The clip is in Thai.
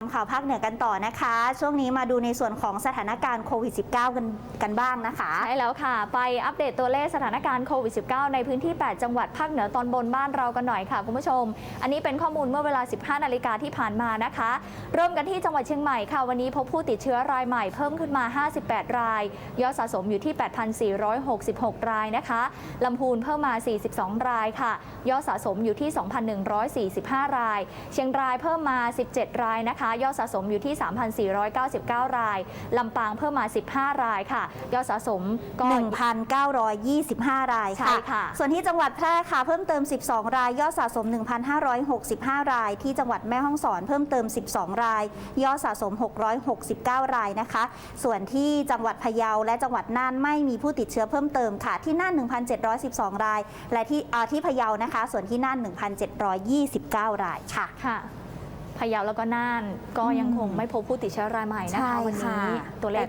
ข่าวภาคเหนือกันต่อนะคะ ช่วงนี้มาดูในส่วนของสถานการณ์โควิด -19 กันกันบ้างนะคะ ใช่แล้วค่ะ ไปอัปเดตตัวเลขสถานการณ์โควิด -19 ในพื้นที่ 8 จังหวัดภาคเหนือตอนบนบ้านเรากันหน่อยค่ะ คุณผู้ชม อันนี้เป็นข้อมูลเมื่อเวลา 15 นาฬิกาที่ผ่านมานะคะ เริ่มกันที่จังหวัดเชียงใหม่ค่ะ วันนี้พบผู้ติดเชื้อรายใหม่เพิ่มขึ้นมา 58 ราย ยอดสะสมอยู่ที่ 8,466 รายนะคะลำพูนเพิ่มมา 42 รายค่ะ ยอดสะสมอยู่ที่ 2,145 ราย เชียงรายเพิ่มมา 17 รายนะคะยอดสะสมอยู่ที่ 3,499 ราย ลำปางเพิ่มมา 15 รายค่ะ ยอดสะสมก็ 1,925 รายใช่ค่ะค่ะ ส่วนที่จังหวัดแพร่ค่ะเพิ่มเติม 12 ราย ยอดสะสม 1,565 ราย ที่จังหวัดแม่ฮ่องสอนเพิ่มเติม 12 ราย ยอดสะสม 669 รายนะคะ ส่วนที่จังหวัดพะเยาและจังหวัดน่านไม่มีผู้ติดเชื้อเพิ่มเติมค่ะ ที่น่าน 1,712 ราย และที่อ่าที่พะเยานะคะ ส่วนที่น่าน 1,729 รายค่ะค่ะ พะเยาแล้วก็น่าน ก็ยังคงไม่พบผู้ติดเชื้อรายใหม่นะคะใช่วันนี้ค่ะตัวเลข